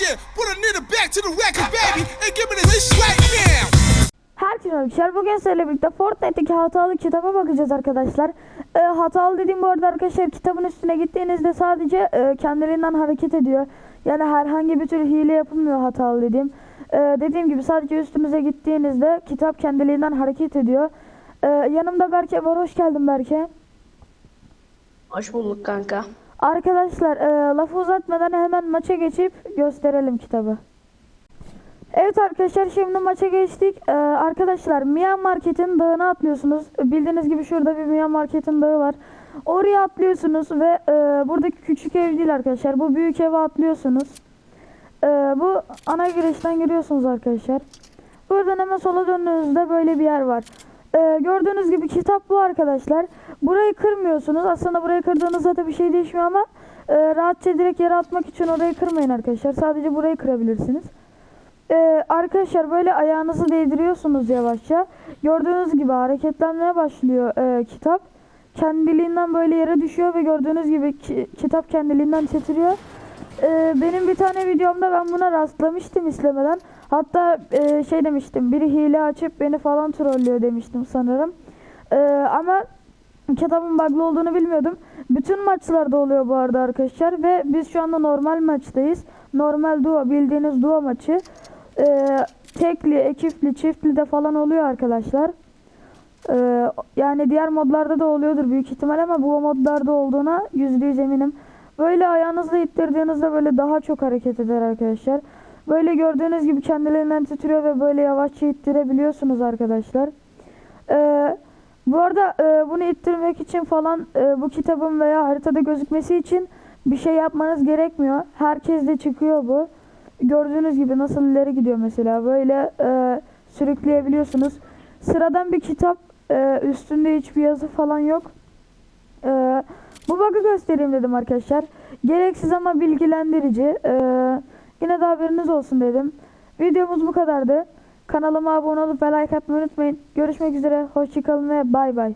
yeah. Put a nigga back to the record, baby, and give me this right now. Herkese arkadaşlar bugün sizlerle birlikte Fortnite'deki hatalı kitaba bakacağız arkadaşlar. Ee, hatalı dediğim bu arada arkadaşlar kitabın üstüne gittiğinizde sadece e, kendiliğinden hareket ediyor. Yani herhangi bir tür hile yapılmıyor hatalı dediğim. Ee, dediğim gibi sadece üstünüze gittiğinizde kitap kendiliğinden hareket ediyor. Ee, yanımda Berke var. Hoş geldin Berke. Hoş bulduk kanka. Arkadaşlar e, lafı uzatmadan hemen maça geçip gösterelim kitabı. Evet arkadaşlar şimdi maça geçtik. Ee, arkadaşlar Miyan Market'in dağına atlıyorsunuz. Bildiğiniz gibi şurada bir Miyan Market'in dağı var. Oraya atlıyorsunuz ve e, buradaki küçük ev değil arkadaşlar. Bu büyük eve atlıyorsunuz. Ee, bu ana girişten giriyorsunuz arkadaşlar. Buradan hemen sola döndüğünüzde böyle bir yer var. Ee, gördüğünüz gibi kitap bu arkadaşlar. Burayı kırmıyorsunuz. Aslında burayı kırdığınızda da bir şey değişmiyor ama e, rahatça direkt yere atmak için orayı kırmayın arkadaşlar. Sadece burayı kırabilirsiniz. Ee, arkadaşlar böyle ayağınızı değdiriyorsunuz yavaşça. Gördüğünüz gibi hareketlenmeye başlıyor e, kitap. Kendiliğinden böyle yere düşüyor ve gördüğünüz gibi ki- kitap kendiliğinden titriyor. Ee, benim bir tane videomda ben buna rastlamıştım istemeden. Hatta e, şey demiştim biri hile açıp beni falan trollüyor demiştim sanırım. Ee, ama kitabın bug'lı olduğunu bilmiyordum. Bütün maçlarda oluyor bu arada arkadaşlar ve biz şu anda normal maçtayız. Normal duo bildiğiniz duo maçı. Ee, tekli, ekipli, çiftli de falan oluyor arkadaşlar. Ee, yani diğer modlarda da oluyordur büyük ihtimal ama bu modlarda olduğuna yüzde yüz eminim. Böyle ayağınızla ittirdiğinizde böyle daha çok hareket eder arkadaşlar. Böyle gördüğünüz gibi kendilerinden titriyor ve böyle yavaşça ittirebiliyorsunuz arkadaşlar. Ee, bu arada e, bunu ittirmek için falan e, bu kitabın veya haritada gözükmesi için bir şey yapmanız gerekmiyor. Herkes de çıkıyor bu. Gördüğünüz gibi nasıl ileri gidiyor mesela. Böyle e, sürükleyebiliyorsunuz. Sıradan bir kitap. e, üstünde hiçbir yazı falan yok. E, bu bug'ı göstereyim dedim arkadaşlar. Gereksiz ama bilgilendirici. E, yine de haberiniz olsun dedim. Videomuz bu kadardı. Kanalıma abone olup ve like atmayı unutmayın. Görüşmek üzere. Hoşçakalın ve bay bay.